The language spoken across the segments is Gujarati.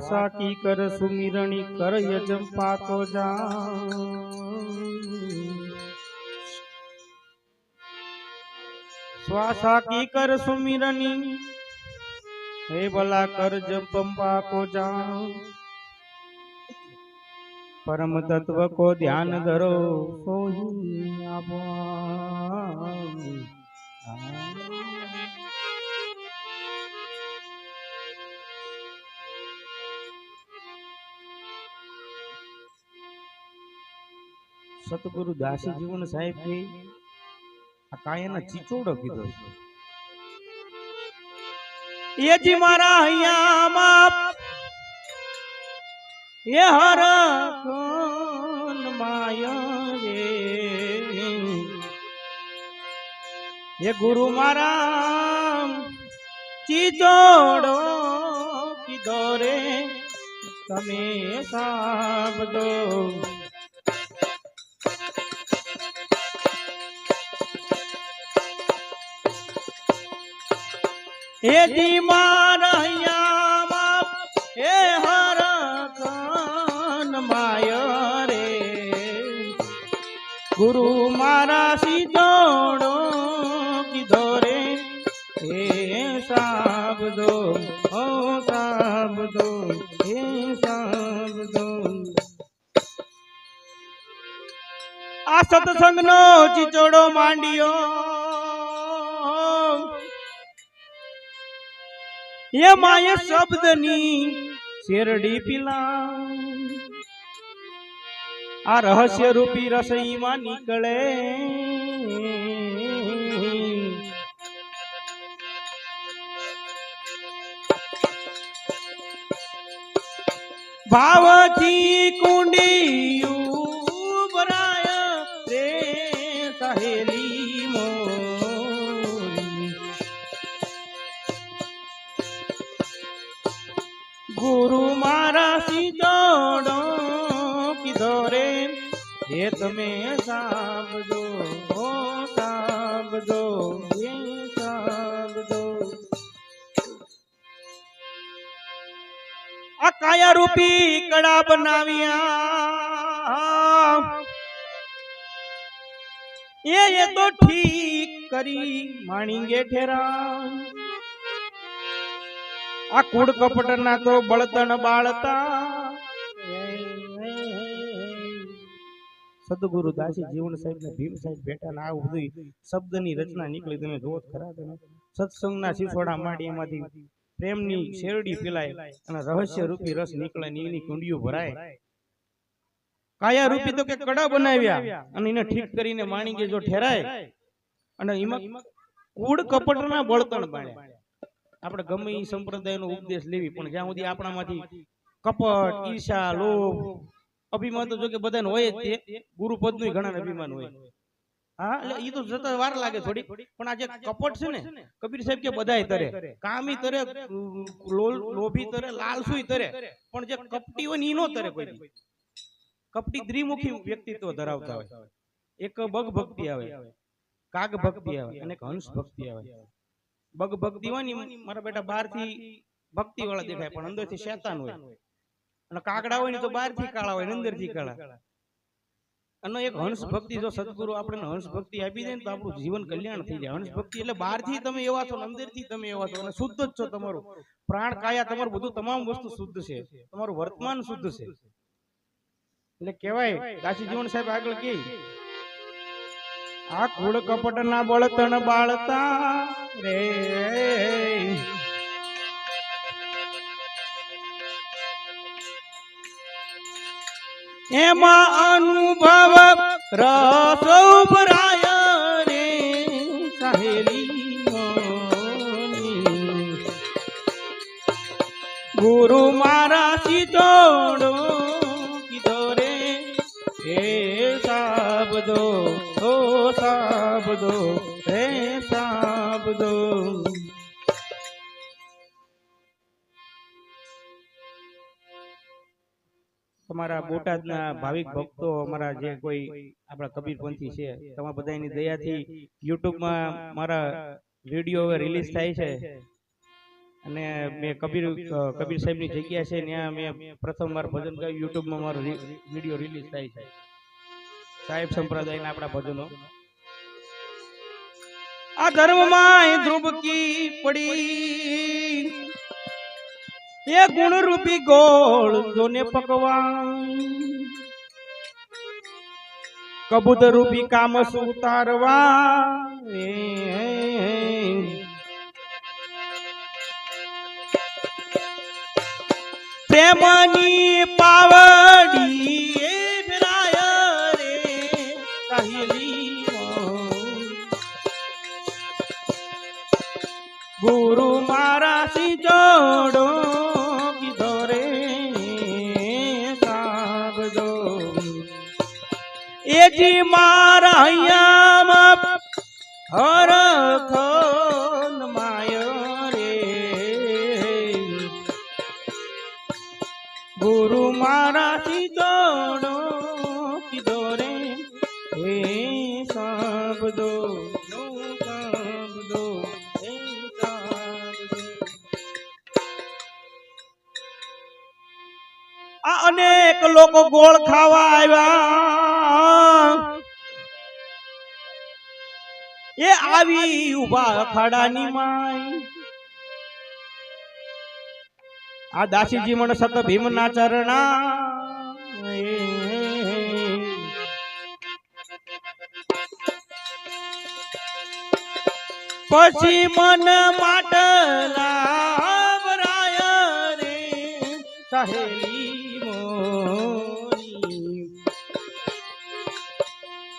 શ્વાસા કી કર સુમિરણી કર યજંપા તો જા શ્વાસા કી કર સુમિરણી, હે ભલા કર જપંપા કો જા પરમ તત્વ કો ધ્યાન ધરો, સોહી આવા સતગુરુ દાસી જીવન સાહેબ કે આ કાયાના ચીચોડો કીધો છે. એ જી મારા અહીંયામાં એ હર કોન માયા રે? એ ગુરુ મારા ચીચોડો કીધો રે, તમે સાબદો હે જી મારૈયામાં હે હર કાન માય રે ગુરુ મારા સીધોડો કીધો રે, હે સાબદો ઓ સાબદો, હે સાબદો. આ સત્સંગનો ચીચોડો માંડ્યો. એ માય શબ્દની શેરડી પીલા. આ રહસ્ય રૂપી રસોઈમાં નીકળે. ભાવથી કુંડિયું હે તમે સાંભળો, ઓ સાંભળો, એ સાંભળો. આ કાયા રૂપી કડા બનાવ્યા. એ એ તો ઠીક કરી માણીગે ઠેરા. આ કુડ કપટના તો બળતણ બાળતા. સદગુરુ દાસી જીવન સાહેબ ને ભીમ સાહેબ બેઠા ને આવું બધું શબ્દની રચના નીકળી તમે જોત ખરા તમે. સત્સંગના શીસોડા માંડી એમાંથી પ્રેમની શેરડી પીલાય અને રહસ્ય રૂપી રસ નીકળે ને એની કુંડીઓ ભરાય. કાયા રૂપી તો કે કડા બનાવ્યા અને એને ઠીક કરીને માણીગે જો ઠેરાય. અને એમાં કુડ કપટના બળતણ બાળ્યા આપણે ગમે એ સંપ્રદાયનો ઉપદેશ લેવી, પણ જ્યાં સુધી આપણામાંથી કપટ ઈર્ષા લોભ અભિમાન તો જો કે બધાને હોય જ તે ગુરુપદનું ઘણા અભિમાન હોય. હા એટલે એ તો જતા વાર લાગે થોડી પણ આ જે કપટ છે ને કબીર સાહેબ કે બધાય તરે. કામી તરે લોભી તરે લાલસુઈ તરે. પણ જે કપટી હોય ને એ નો તરે કોઈ કપટી દ્વિમુખી વ્યક્તિત્વ ધરાવતા હોય. એક બગ ભક્તિ આવે. કાગ ભક્તિ આવે અને એક હંસ ભક્તિ આવે. બગ ભક્તિ હોય ને મારા બેટા બહારથી ભક્તિ વાળા દેખાય પણ અંદરથી શેતાન હોય. અને કાગડા હોય ને તો બહારથી કાળા હોય અંદરથી કાળા. અને એક હંસ ભક્તિ જો સદગુરુ આપણને હંસ ભક્તિ આપી દે ને તો આપણું જીવન કલ્યાણ થઈ જાય. હંસ ભક્તિ એટલે બહારથી તમે એવા છો અંદરથી તમે એવા છો અને શુદ્ધ જ છો તમારું. પ્રાણ કાયા તમારું બધું તમામ વસ્તુ શુદ્ધ છે. તમારું વર્તમાન શુદ્ધ છે. એટલે કહેવાય દાસી જીવન સાહેબ આગળ કે આ કુળ કપટ ના બળતણ બાળતા રે એમાં અનુભવ રસ ઉભરાય રે સહેલી ગુરુ મારા ચિતોડો કીધો રે, હે સાબદો ઓ સાબદો, હે સાબદો. તમારા બોટાદના ભાવિક ભક્તો અમારા જે કોઈ આપણા કબીરપંથી છે તમારા બધાની દયાથી યુટ્યુબમાં મારા વીડિયો હવે રિલીઝ થાય છે. અને મેં કબીર કબીર સાહેબની જગ્યા છે ત્યાં મેં પ્રથમ વાર ભજન ગાયું. યુટ્યુબમાં મારો વીડિયો રિલીઝ થાય છે. સાહેબ સંપ્રદાયના આપણા ભજનો. આ ધર્મમાં ધ્રુવકી પડી. એ ગુણ રૂપી ગોળ જોને પકવાન. કબૂત રૂપી કામ સુતારવા પ્રેમની પાવડી એ જી મારા અહીંયામાં હર ખોન માયો રે ગુરુ મારા સી જોડો કીધો રે હે સાબદો સાબદો હે સાબદો આ અનેક લોકો ગોળ ખાવા આવ્યા આવી ઊભા અખાડાની માય આ દાસીજી મને સત ભીમના ચરણા પછી મન માટલા ભરાય રે સહેલી મોરી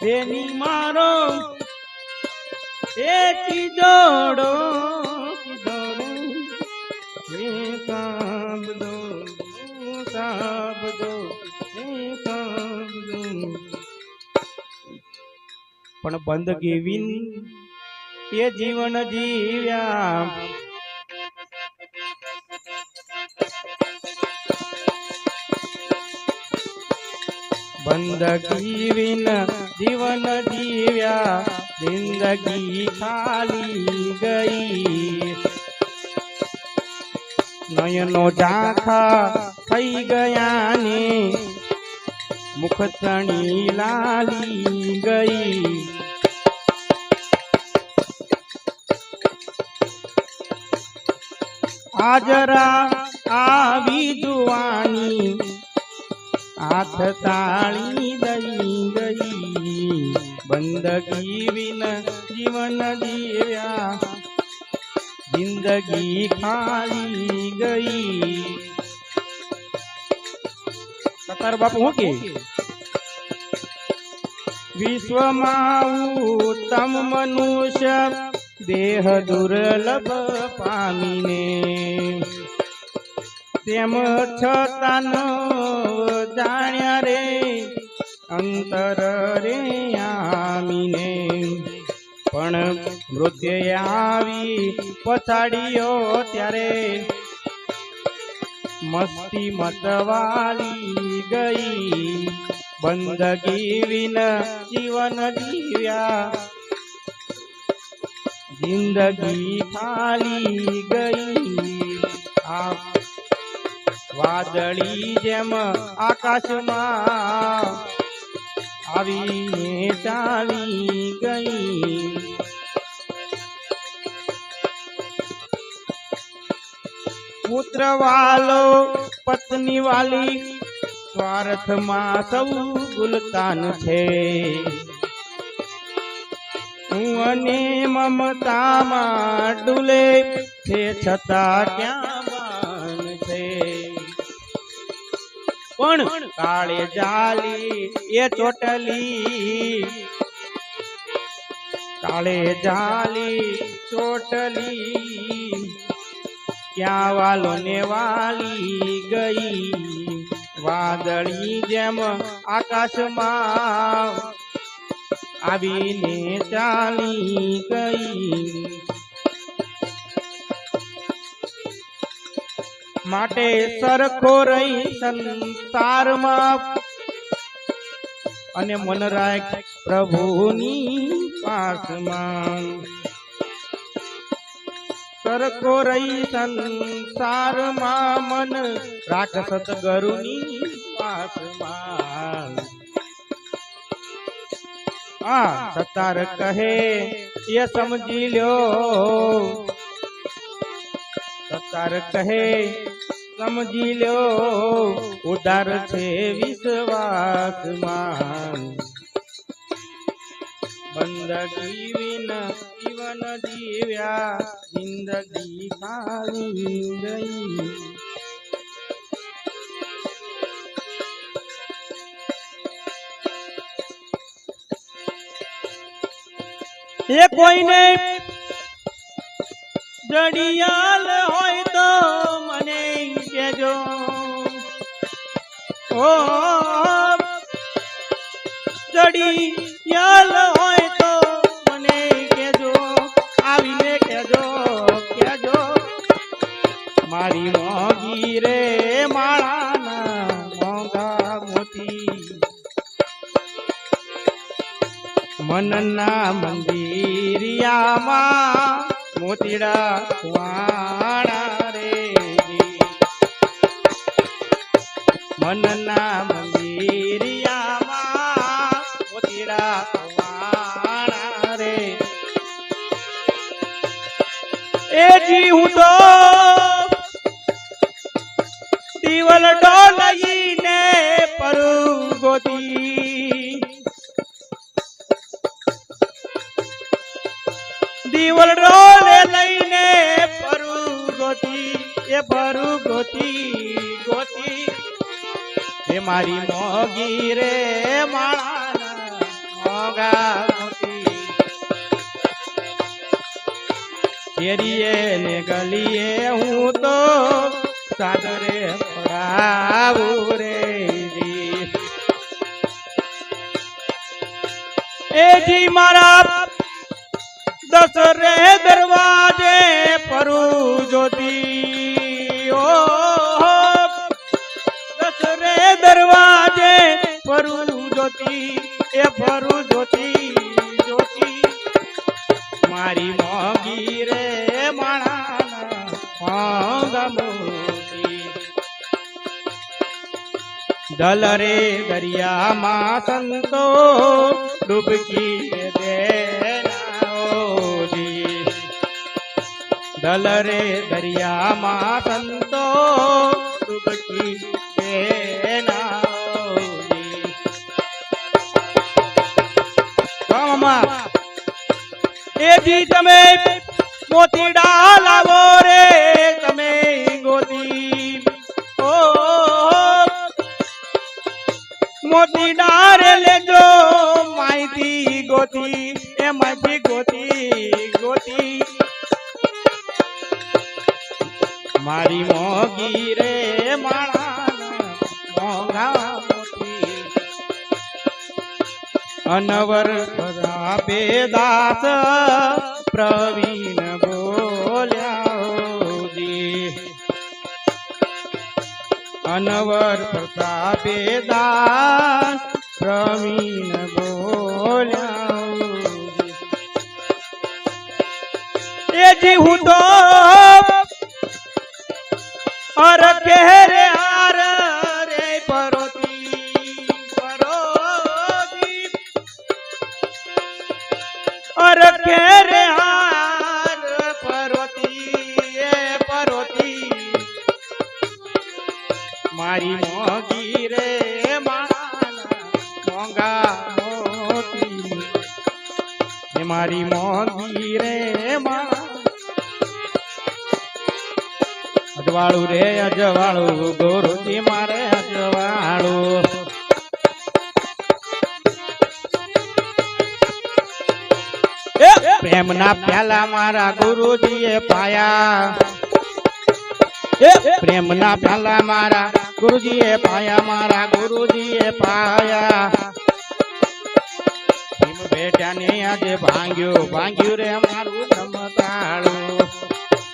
તેની મારો એ ચીજોડો હે સાબદો સાબદો પણ બંદગી વિન એ જીવન જીવ્યા. બંદગી વિન જીવન જીવ્યા. જિંદગી ખાલી ગઈ નયનો ઝાંખા થઈ ગયા ને મુખ તણી લાલી ગઈ આજરા આવી જુવાની હાથ તાળી દઈ ગઈ બંદગી વિન જીવન જીવ્યા. જિંદગી ખાલી ગઈ. કતાર બાપુ હું કે? વિશ્વમાં ઉત્તમ મનુષ્ય દેહ દુર્લભ પામીને. તેમ છતાં જાણ્યા રે અંતર રે આમીને. પણ મૃત્યુ આવી પછાડ્યો ત્યારે મસ્તી મતવાલી ગઈ. બંદગી વિન જીવન જીવ્યા. જિંદગી ખાલી ગઈ. વાદળી જેમ આકાશમાં આવીને ચાલી ગઈ. પુત્ર વાલો પત્ની વાલી સ્વાર્થમાં સૌ ગુલતાન છે. હું અને મમતામાં ડુલે છે છતાં ક્યાં પણ કાળે જાલી એ ચોટલી. કાળે જાલી ચોટલી. ક્યાં વાલો ને વાલી ગઈ? વાદળી જેમ આકાશમાં આવીને ચાલી ગઈ. માટે સરખો રહી સંસારમાં. અને મન રાખ પ્રભુની પાસમાં. સરખો રહી સંસારમાં મન રાખ સતગરુની પાસમાં. આ સતાર કહે, એ સમજી લ્યો. સતાર કહે સમજી લ્યો ઉદાર છે વિશ્વાસમાં. બંદગી વિન જીવન જીવ્યા, જિંદગી ખાવી ગઈ. એ કોઈને જડિયાલ હોય તો કહેજો ઓ જડિયાલ હોય તો મને કેજો આવીને કેજો કેજો મારી મોગી રે માળાના મોંઘા મોતી. મનના મંદિરિયામાં મોતીડા વાણા મનના મંદિરિયામાં મોતીડા વાણા રે. એ જી હું તો દિવલ ડોલઈને લઈને પરું ગોતી, એ પરું ગોતી ગોતી. એ મારી મોગી રે માળાના મોગા મોતી શેરીએ ને ગલીએ હું તો સાદરે પડાવું રે. એ જી મારા દસરે દરવાજે પરું જોતી પરું જોતી એ ફરું જોતી જોતી મારી મોગી રે દલ રે દરિયામાં સંતો, ડૂબકી દે દલ રે દરિયામાં સંતો, ડૂબકી એથી તમે મોતીડા લાવો રે, તમે ગોતી. ઓ મોતીડા રે લેજો, માહિતી ગોતી એ માહિતી ગોતી ગોતી. મારી મોગી રે માણા મોંઘા મોતી અનવર પ્રતાપે દાસ. પ્રવીણ બોલ્યા જી અનવર પ્રતાપે દાસ. પ્રવીણ બોલ્યા એ જી હું તો અર કે અજવાળું રે, અજવાળું. ગોરુજી મારે અજવાળું. પ્રેમના પ્યાલા મારા ગુરુજીએ પાયા. પ્રેમના પ્યાલા મારા ગુરુજીએ પાયા, મારા ગુરુજીએ પાયા. બેટાને આજે ભાંગ્યું ભાંગ્યું રે મારું બ્રહ્મતાળું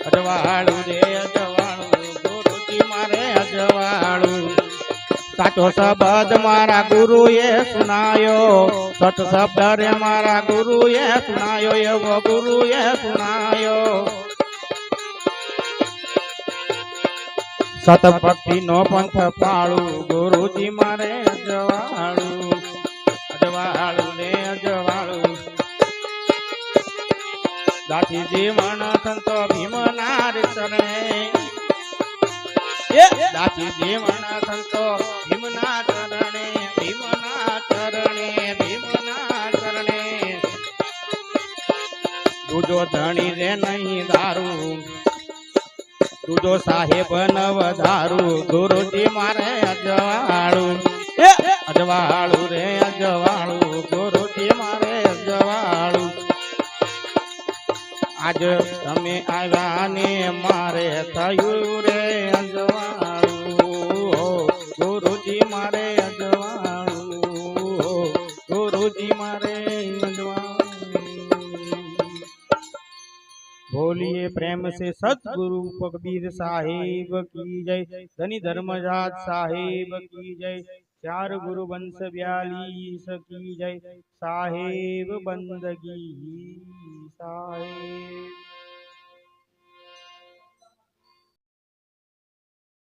અજવાળું રે સાચો શબ્દ મારા ગુરુએ સુનાયો. સત શબ્દ રે મારા ગુરુએ સુનાયો, એવો ગુરુએ સુનાયો. સત ભક્તિ નો પંથ પાળું, ગુરુજી મારે જવાળું અજવાળું ને અજવાળું. દાઠી જીવન સંતો ભીમનાર ચરણે સંતો ભીમના ચરણે ભીમના ચરણે ભીમના ચરણે. દૂજો ધણી રે નહીં દારૂ દૂજો સાહેબ નવ દારૂ ગુરુજી મારે અજવાળું. અજવાળું રે અજવાળું ગુરુજી મારે અજવાળું. આજ તમે આવ્યા ને મારે થયું રે અજવાળું. બોલીએ, પ્રેમ સે સદગુરુ પગબીર સાહેબ કી જય, ધની ધર્મજાત સાહેબ કી જય, ચાર ગુરુ વંશ બ્યાલીસ કી જય, સાહેબ બંદગી સાહેબ.